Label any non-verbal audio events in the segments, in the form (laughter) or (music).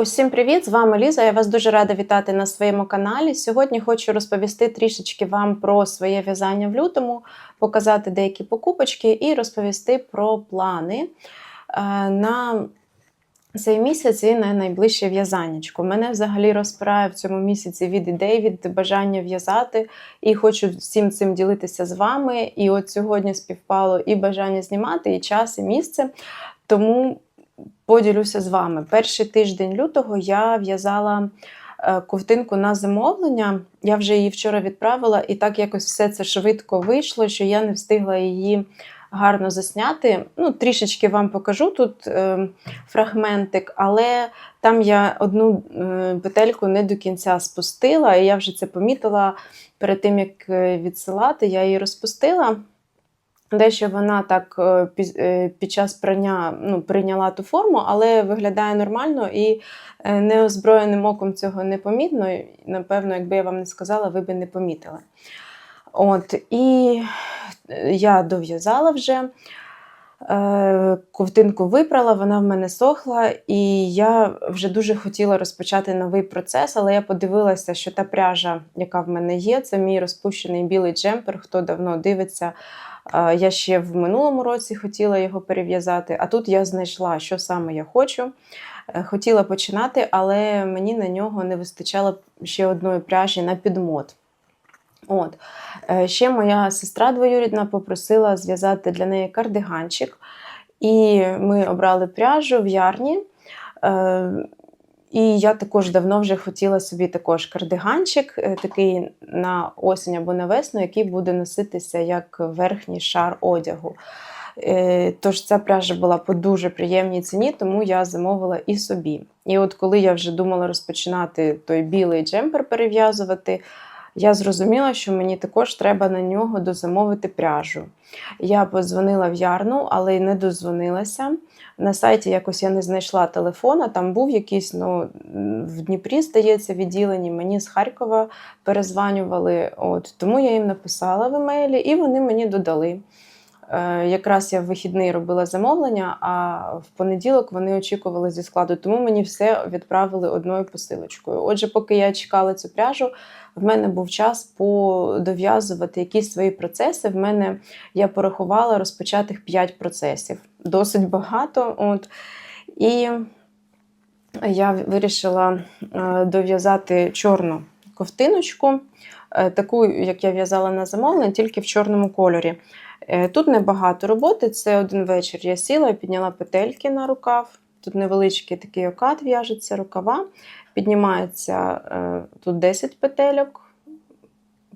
Усім привіт! З вами Ліза. Я вас дуже рада вітати на своєму каналі. Сьогодні хочу розповісти трішечки вам про своє в'язання в лютому, показати деякі покупочки і розповісти про плани е, на цей місяць і на найближче в'язаннячко. Мене взагалі розпирає в цьому місяці від ідей, від бажання в'язати, і хочу всім цим ділитися з вами. І от сьогодні співпало і бажання знімати, і час, і місце. Тому поділюся з вами. Перший тиждень лютого я в'язала е, ковтинку на замовлення. Я вже її вчора відправила, і так якось все це швидко вийшло, що я не встигла її гарно засняти. Ну, Трішечки вам покажу тут е, фрагментик, але там я одну е, петельку не до кінця спустила, і я вже це помітила перед тим, як е, відсилати, я її розпустила. Дещо вона так е, е, під час прання ну, прийняла ту форму, але виглядає нормально і е, неозброєним оком цього не помітно. Напевно, якби я вам не сказала, ви б не помітили. От, і я дов'язала вже. Ковтинку випрала, вона в мене сохла, і я вже дуже хотіла розпочати новий процес, але я подивилася, що та пряжа, яка в мене є, це мій розпущений білий джемпер. Хто давно дивиться, Я ще в минулому році хотіла його перев'язати, а тут я знайшла, що саме я хочу. Е, Хотіла починати, але мені на нього не вистачало ще одної пряжі на підмот. От. Е, Ще моя сестра двоюрідна попросила зв'язати для неї кардиганчик. І ми обрали пряжу в ярні. І я також давно вже хотіла собі також кардиганчик, е, такий на осінь або на весну, який буде носитися як верхній шар одягу. Е, Тож ця пряжа була по дуже приємній ціні, тому я замовила і собі. І от коли я вже думала розпочинати той білий джемпер перев'язувати, я зрозуміла, що мені також треба на нього дозамовити пряжу. Я подзвонила в Ярну, але й не дозвонилася. На сайті якось я не знайшла телефона, там був якийсь, ну, в Дніпрі, здається, відділені. Мені з Харкова перезванювали. От, тому я їм написала в емейлі, і вони мені додали. Е, якраз я в вихідний робила замовлення, а в понеділок вони очікували зі складу, тому мені все відправили одною посилочкою. Отже, поки я чекала цю пряжу, в мене був час подов'язувати якісь свої процеси. В мене я порахувала розпочатих 5 процесів. Досить багато. От. І я вирішила е, дов'язати чорну ковтиночку, е, таку, як я в'язала на замовлення, тільки в чорному кольорі. Е, Тут небагато роботи, це один вечір. Я сіла і підняла петельки на рукав. Тут невеличкий такий окат в'яжеться, рукава. Піднімається е, тут 10 петельок,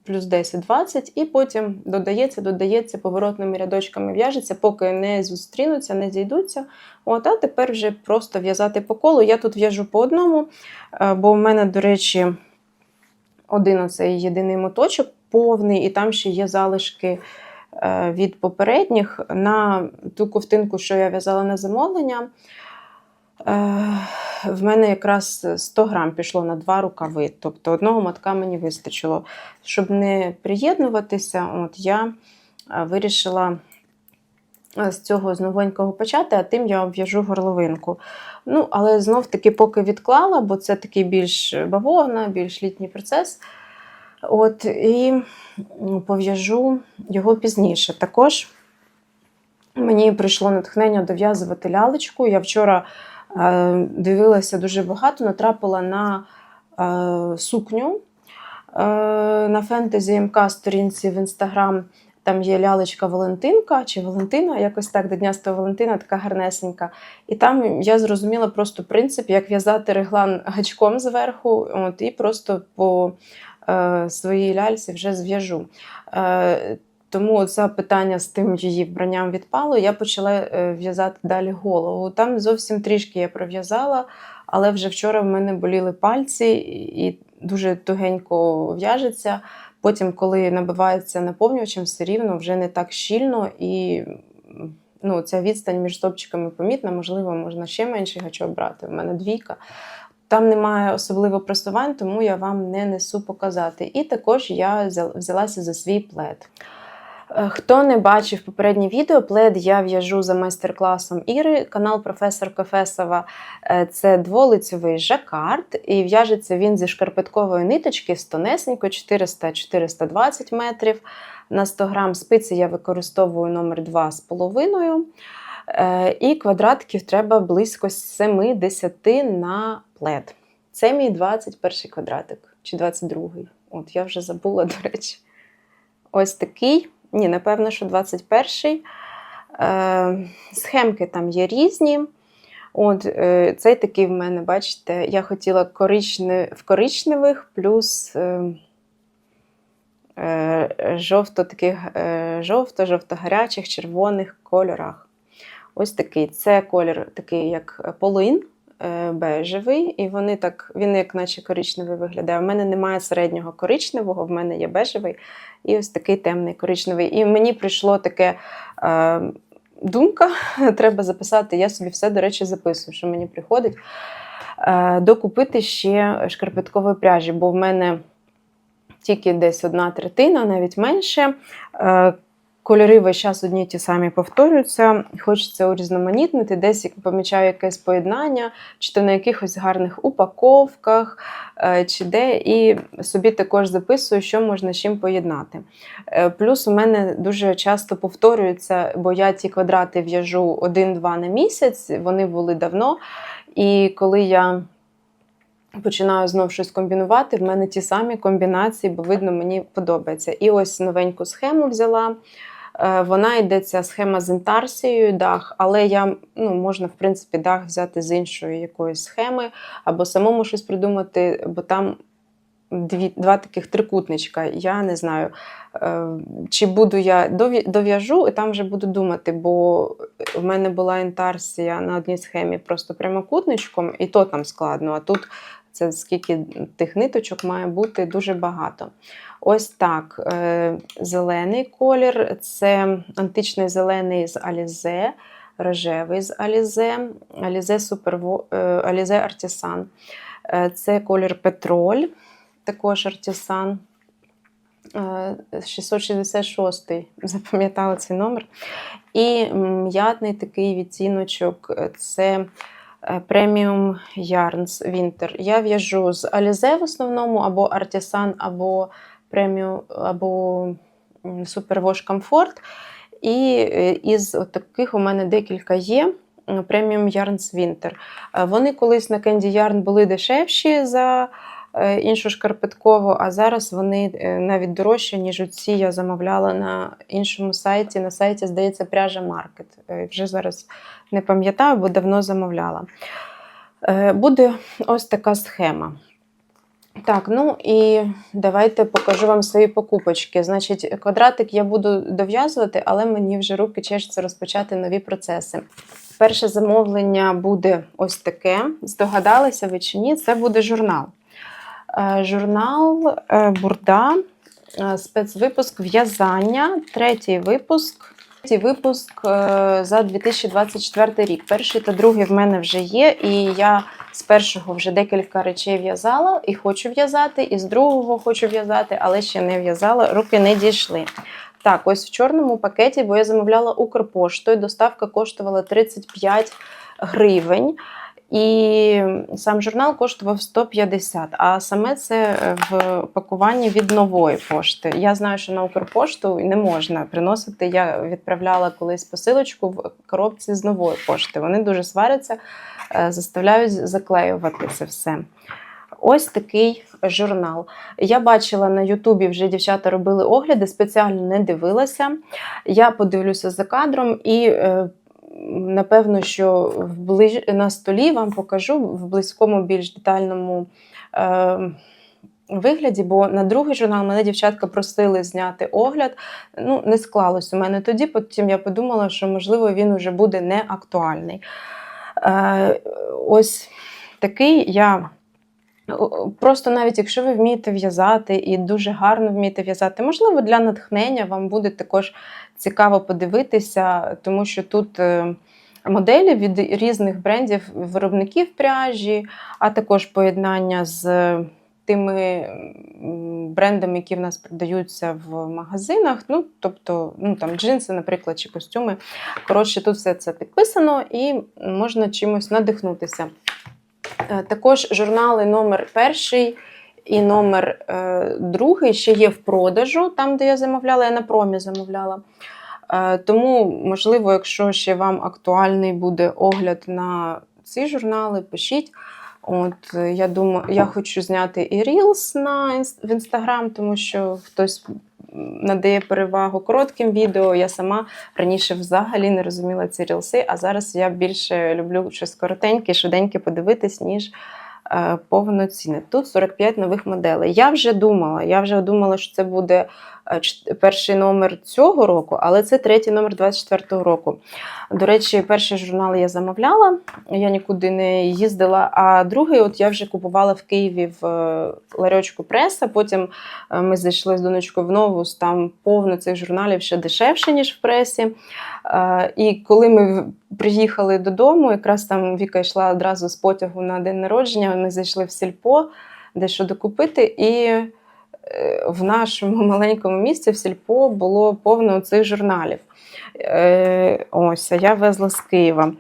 плюс 10-20, і потім додається, додається поворотними рядочками в'яжеться, поки не зустрінуться, не зійдуться. От, а тепер вже просто в'язати по колу. Я тут в'яжу по одному, е, бо в мене, до речі, один оцей єдиний моточок повний, і там ще є залишки від попередніх на ту ковтинку, що я в'язала на замовлення. Е, В мене якраз 100 грам пішло на два рукави, тобто одного мотка мені вистачило. Щоб не приєднуватися, от я е, вирішила е, з цього з новенького почати, а тим я обв'яжу горловинку. Ну, але знов-таки поки відклала, бо це такий більш бавовна, більш літній процес. От, і пов'яжу його пізніше. Також мені прийшло натхнення дов'язувати лялечку. Я вчора е, дивилася дуже багато, натрапила на е, сукню е, на фентезі МК сторінці в інстаграм. Там є лялечка Валентинка чи Валентина, якось так, до Дня Валентина, така гарнесенька. І там я зрозуміла просто принцип, як в'язати реглан гачком зверху, от, і просто по своїй ляльці вже зв'яжу. Е, тому це питання з тим її вбранням відпало. Я почала е, в'язати далі голову. Там зовсім трішки я пров'язала, але вже вчора в мене боліли пальці і дуже тугенько в'яжеться. Потім, коли набивається наповнювачем, все рівно вже не так щільно і ну, ця відстань між стопчиками помітна, можливо, можна ще менший гачок брати. У мене двійка. Там немає особливо просувань, тому я вам не несу показати. І також я взялася за свій плед. Е, Хто не бачив попереднє відео, плед я в'яжу за майстер-класом Іри, канал професор Кофесова. Е, Це дволицьовий жакард, і в'яжеться він зі шкарпеткової ниточки з тонесенько 400-420 метрів. На 100 грам спиці я використовую номер 2,5. Е, І квадратиків треба близько 7-10 на плед. Це мій 21 квадратик чи 22-й. От я вже забула, до речі. Ось такий. Ні, напевно, що 21-й. Е, схемки там є різні. От, е, цей такий в мене, бачите, я хотіла коричне, в коричневих плюс е, е, жовто таких е, жовто-жовто-гарячих, червоних кольорах. Ось такий. Це колір такий, як полин е, бежевий, і вони так, він як наче коричневий виглядає. У мене немає середнього коричневого, в мене є бежевий і ось такий темний коричневий. І мені прийшло таке. Е, Думка, (laughs) треба записати. Я собі все, до речі, записую, що мені приходить. Е, докупити ще шкарпеткової пряжі, бо в мене тільки десь одна третина, навіть менше. Кольори весь час одні ті самі повторюються. Хочеться урізноманітнити, десь помічаю якесь поєднання, чи то на якихось гарних упаковках, е, чи де, і собі також записую, що можна з чим поєднати. Е, Плюс у мене дуже часто повторюється, бо я ті квадрати в'яжу один-два на місяць, вони були давно. І коли я починаю знов щось комбінувати, в мене ті самі комбінації, бо видно, мені подобається. І ось новеньку схему взяла. Е, Вона йде ця схема з інтарсією дах, але я ну, можна, в принципі, дах взяти з іншої якоїсь схеми, або самому щось придумати, бо там дві, два таких трикутничка. Я не знаю, е, чи буду я дов'яжу, і там вже буду думати, бо в мене була інтарсія на одній схемі просто прямокутничком, і то там складно. А тут це скільки тих ниточок має бути дуже багато. Ось так. е, Зелений колір це античний зелений з Алізе, рожевий з Алізе, Алізе, Суперво, Алізе Артісан. Це колір Петроль, також Артісан. Е, 666 (laughs) запам'ятала цей номер. І м'ятний такий відтіночок це е, преміум Yarns Winter. Я в'яжу з Alize в основному, або Artisan, або преміум, або Superwash Comfort. І е, із таких у мене декілька є. Преміум Yarns Winter. Е, Вони колись на Candy Yarn були дешевші за е, іншу шкарпеткову, а зараз вони навіть дорожчі, ніж оці я замовляла на іншому сайті. На сайті, здається, пряжа Маркет. Вже зараз не пам'ятаю, бо давно замовляла. Буде ось така схема. Так, ну і давайте покажу вам свої покупочки. Значить, квадратик я буду дов'язувати, але мені вже руки чешуться розпочати нові процеси. Перше замовлення буде ось таке. Здогадалися ви чи ні? Це буде журнал. Е, Журнал е, Бурда, е, спецвипуск в'язання, третій випуск. Третій випуск е, за 2024 рік. Перший та другий в мене вже є, і я з першого вже декілька речей в'язала і хочу в'язати, і з другого хочу в'язати, але ще не в'язала, руки не дійшли. Так, ось в чорному пакеті, бо я замовляла Укрпоштою, доставка коштувала 35 гривень. І сам журнал коштував 150, а саме це е, в пакуванні від нової пошти. Я знаю, що на Укрпошту не можна приносити. Я відправляла колись посилочку в коробці з нової пошти. Вони дуже сваряться, е, заставляють заклеювати це все. Ось такий журнал. Я бачила на Ютубі вже дівчата робили огляди, спеціально не дивилася. Я подивлюся за кадром і. Напевно, що в ближ... на столі вам покажу в близькому, більш детальному е... вигляді, бо на другий журнал мене дівчатка просили зняти огляд. Ну, не склалось у мене тоді, потім я подумала, що, можливо, він вже буде не актуальний. Е... Ось такий я. Просто навіть якщо ви вмієте в'язати і дуже гарно вмієте в'язати, можливо, для натхнення вам буде також цікаво подивитися, тому що тут е, моделі від різних брендів, виробників пряжі, а також поєднання з тими брендами, які в нас продаються в магазинах. Ну, тобто, ну там джинси, наприклад, чи костюми. Коротше, тут все це підписано і можна чимось надихнутися. Е, Також журнали номер перший і номер е, другий ще є в продажу, там, де я замовляла, я на промі замовляла. Е, Тому, можливо, якщо ще вам актуальний буде огляд на ці журнали, пишіть. От я думаю, я хочу зняти і Reels на в інстаграм, тому що хтось надає перевагу коротким відео. Я сама раніше взагалі не розуміла ці рілси, а зараз я більше люблю щось коротеньке, швиденьке подивитись, ніж повноцінне. Тут 45 нових моделей. Я вже думала, я вже думала, що це буде е, перший номер цього року, але це третій номер 24-го року. До речі, перший журнал я замовляла, я нікуди не їздила. А другий, от я вже купувала в Києві в е, ларьочку преса. Потім е, ми зайшли з донечкою в Новус, там повно цих журналів ще дешевше, ніж в пресі. Е, І коли ми приїхали додому, якраз там Віка йшла одразу з потягу на день народження. Ми зайшли в сільпо, дещо докупити, і е, в нашому (laughs) маленькому місті в сільпо було повно цих журналів. Е, Ось, я везла з Києва.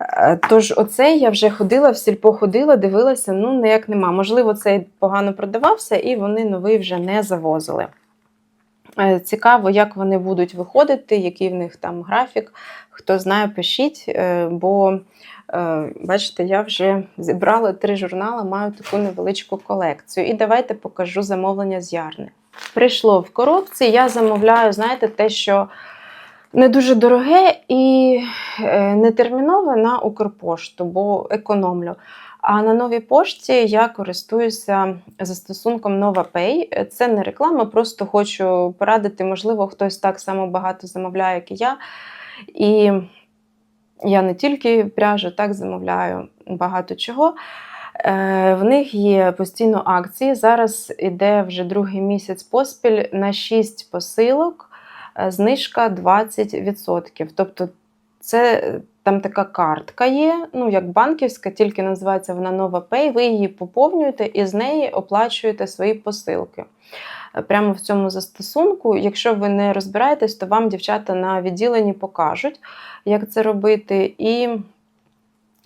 Е, Тож, оцей я вже ходила, в сільпо ходила, дивилася, ну ніяк нема. Можливо, цей погано продавався, і вони новий вже не завозили. Е, Цікаво, як вони будуть виходити, який в них там графік. Хто знає, пишіть, е, бо е, бачите, я вже зібрала три журнали, маю таку невеличку колекцію. І давайте покажу замовлення з Ярни. Прийшло в коробці, я замовляю, знаєте, те, що не дуже дороге і е, не термінове на Укрпошту, бо економлю. А на новій пошті я користуюся застосунком NovaPay. Це не реклама, просто хочу порадити, можливо, хтось так само багато замовляє, як і я. І я не тільки пряжу, так замовляю багато чого. Е, В них є постійно акції. Зараз іде вже другий місяць поспіль на 6 посилок, е, знижка 20%. Тобто, це е, там така картка є, ну як банківська, тільки називається вона NovaPay. Ви її поповнюєте і з неї оплачуєте свої посилки. Прямо в цьому застосунку. Якщо ви не розбираєтесь, то вам дівчата на відділенні покажуть, як це робити. І,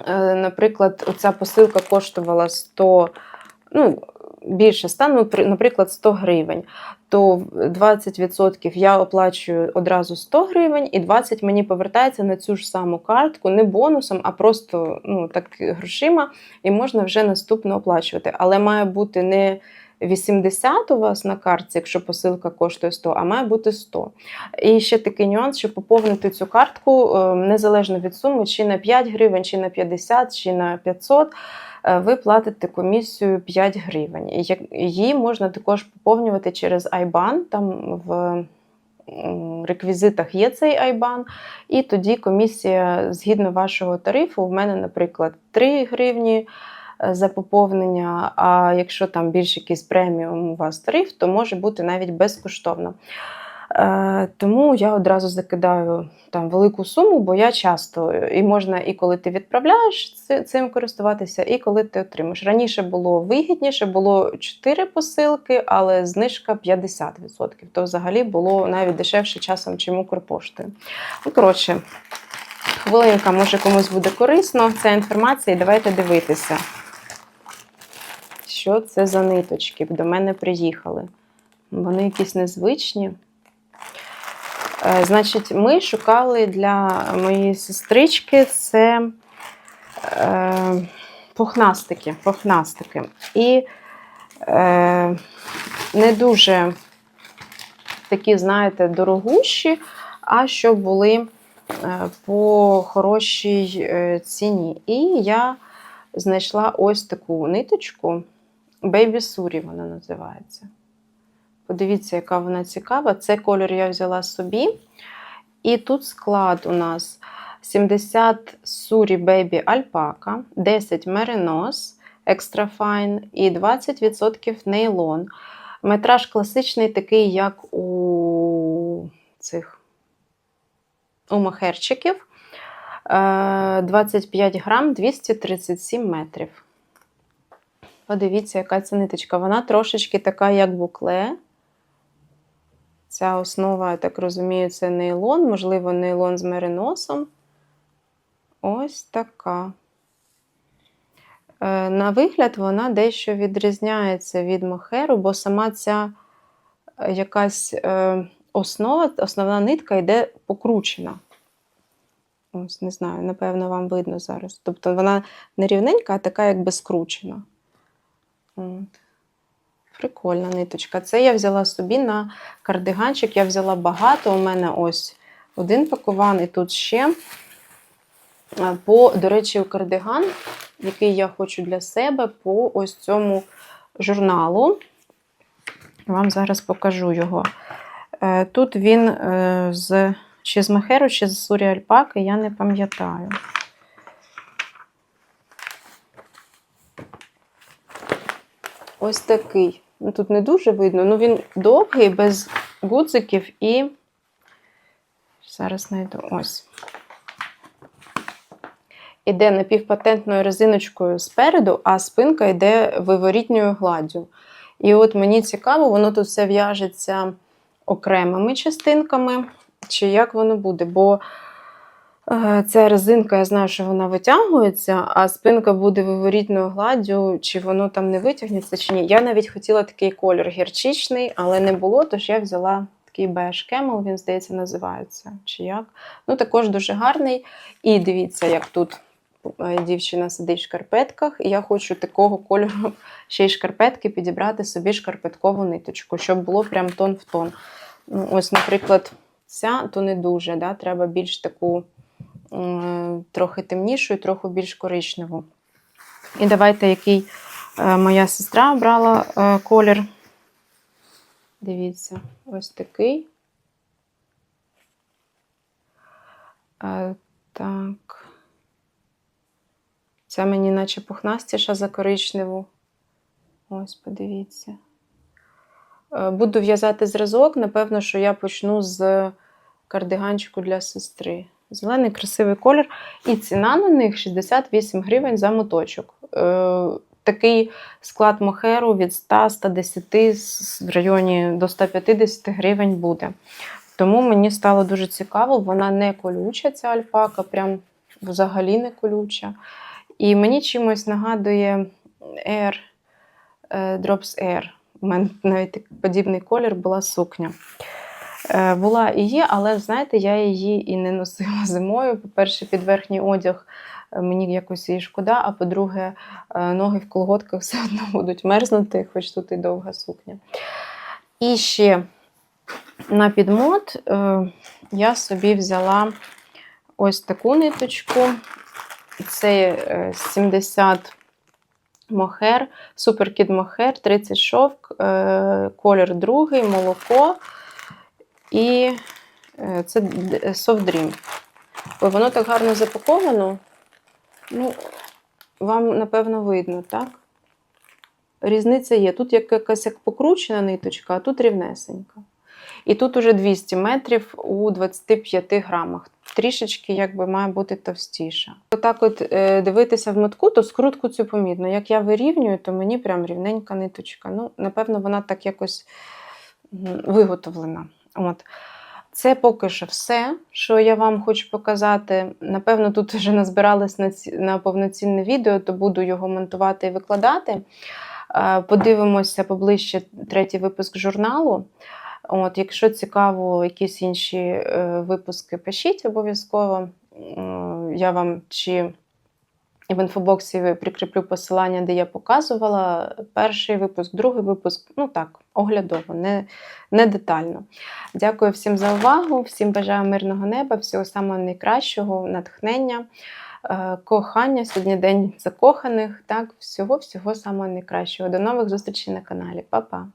е, наприклад, оця посилка коштувала 100, ну, більше 100, ну, наприклад, 100 гривень. То 20% я оплачую одразу 100 гривень, і 20 мені повертається на цю ж саму картку, не бонусом, а просто ну, так грошима, і можна вже наступно оплачувати. Але має бути не 80 у вас на картці, якщо посилка коштує 100, а має бути 100. І ще такий нюанс, щоб поповнити цю картку е, незалежно від суми, чи на 5 гривень, чи на 50, чи на 500, е, ви платите комісію 5 гривень. Її можна також поповнювати через IBAN, там в реквізитах є цей IBAN, і тоді комісія згідно вашого тарифу, в мене, наприклад, 3 гривні за поповнення. А якщо там більш якийсь преміум у вас тариф, то може бути навіть безкоштовно. Е, Тому я одразу закидаю там велику суму, бо я часто і можна і коли ти відправляєш цим користуватися, і коли ти отримаєш. Раніше було вигідніше, було 4 посилки, але знижка 50%. То взагалі було навіть дешевше часом, чим Укрпоштою. Ну, коротше, хвилинка, може комусь буде корисно ця інформація, і давайте дивитися. Що це за ниточки? До мене приїхали. Вони якісь незвичні. Е, Значить, ми шукали для моєї сестрички це е, пухнастики, пухнастики. І е, не дуже такі, знаєте, дорогущі, а щоб були е, по хорошій е, ціні. І я знайшла ось таку ниточку. Baby Suri вона називається. Подивіться, яка вона цікава. Це кольор я взяла собі. І тут склад у нас 70 Suri Baby Alpaca, 10 Merinos Extra Fine і 20% нейлон. Метраж класичний, такий, як у цих у махерчиків. Е, 25 грам, 237 метрів. Подивіться, яка ця ниточка. Вона трошечки така, як букле. Ця основа, я так розумію, це нейлон, можливо, нейлон з мериносом. Ось така. Е, На вигляд, вона дещо відрізняється від мохеру, бо сама ця е, якась е, основа, основна нитка йде покручена. Ось, не знаю, напевно, вам видно зараз. Тобто вона не рівненька, а така якби скручена. Прикольна ниточка. Це я взяла собі на кардиганчик. Я взяла багато. У мене ось один пакуван, і тут ще. По, до речі, кардиган, який я хочу для себе, по ось цьому журналу. Вам зараз покажу його. Е, Тут він е, з чи з махеру, чи з сурі альпаки, я не пам'ятаю. Ось такий. Ну, Тут не дуже видно, ну він довгий, без гудзиків і. Зараз знайду ось. Іде напівпатентною резиночкою спереду, а спинка йде виворітньою гладдю. І от мені цікаво, воно тут все в'яжеться окремими частинками, чи як воно буде. Бо ця резинка, я знаю, що вона витягується, а спинка буде виворітною гладдю, чи воно там не витягнеться, чи ні. Я навіть хотіла такий колір гірчичний, але не було, тож я взяла такий беж кемел, він, здається, називається. Чи як. Ну, також дуже гарний. І дивіться, як тут е, дівчина сидить в шкарпетках. І я хочу такого кольору (laughs) ще й шкарпетки підібрати собі шкарпеткову ниточку, щоб було прям тон в тон. Ну, Ось, наприклад, ця то не дуже. Да? Треба більш таку трохи темнішу і трохи більш коричневу. І давайте, який е, моя сестра обрала е, колір. Дивіться, ось такий. Е, так. Ця мені наче пухнастіша за коричневу. Ось, подивіться. Буду в'язати зразок. Напевно, що я почну з кардиганчику для сестри. Зелений красивий колір. І ціна на них 68 гривень за моточок. Е, Такий склад мохеру від 100-110 в районі до 150 гривень буде. Тому мені стало дуже цікаво, вона не колюча, ця альпака, прям взагалі не колюча. І мені чимось нагадує Air, е, Drops Air. У мене навіть подібний колір була сукня. Е, Була і є, але знаєте, я її і не носила (laughs) зимою. По-перше, під верхній одяг е, мені якось її шкода, а по-друге, е, ноги в колготках (laughs) все одно будуть мерзнути, хоч тут і довга сукня. І ще на підмот я собі взяла ось таку ниточку. Це е, 70 мохер, суперкід мохер, 30 шовк, колір другий, молоко. І е, це Soft Dream. Ой, воно так гарно запаковано. Ну, вам, напевно, видно, так? Різниця є. Тут якась як покручена ниточка, а тут рівнесенька. І тут уже 200 метрів у 25 грамах. Трішечки якби має бути товстіша. Отак от е, дивитися в мотку, то скрутку цю помітно. Як я вирівнюю, то мені прям рівненька ниточка. Ну, напевно, вона так якось виготовлена. От. Це поки що все, що я вам хочу показати. Напевно, тут вже назбиралась на, ці- на повноцінне відео, то буду його монтувати і викладати. Подивимося поближче третій випуск журналу. От, якщо цікаво, якісь інші е, випуски, пишіть обов'язково. Я вам чи в інфобоксі прикріплю посилання, де я показувала перший випуск, другий випуск. Ну так, оглядово, не, не детально. Дякую всім за увагу, всім бажаю мирного неба, всього самого найкращого, натхнення, е, кохання. Сьогодні день закоханих. Так, всього-всього самого найкращого. До нових зустрічей на каналі. Па-па!